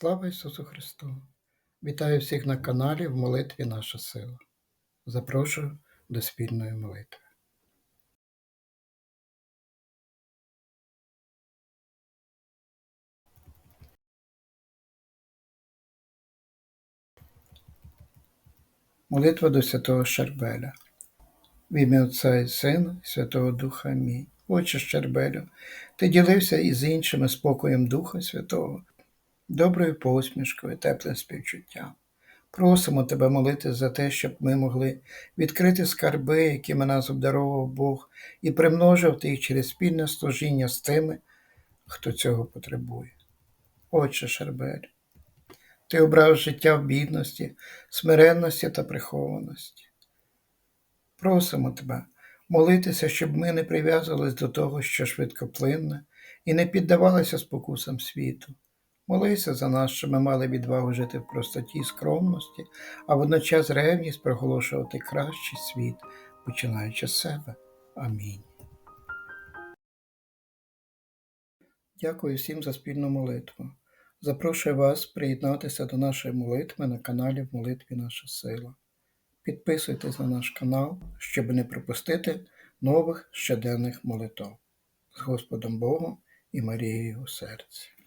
Слава Ісусу Христу! Вітаю всіх на каналі в молитві Наша сила. Запрошую до спільної молитви. Молитва до Святого Щербеля. В ім'я Отця і Сина, і Святого Духа Амінь. Отче Щербелю, ти ділився із іншими спокоєм Духа Святого, доброю посмішкою, теплим співчуттям. Просимо тебе молити за те, щоб ми могли відкрити скарби, якими нас обдаровував Бог, і примножувати їх через спільне служіння з тими, хто цього потребує. Отче Шербель, ти обрав життя в бідності, смиренності та прихованості. Просимо тебе молитися, щоб ми не прив'язувались до того, що швидкоплинне, і не піддавалися спокусам світу. Молися за нас, щоб ми мали відвагу жити в простоті і скромності, а водночас ревність проголошувати кращий світ, починаючи з себе. Амінь. Дякую всім за спільну молитву. Запрошую вас приєднатися до нашої молитви на каналі в молитві Наша Сила. Підписуйтесь на наш канал, щоб не пропустити нових щоденних молитв з Господом Богом і Марією у серці.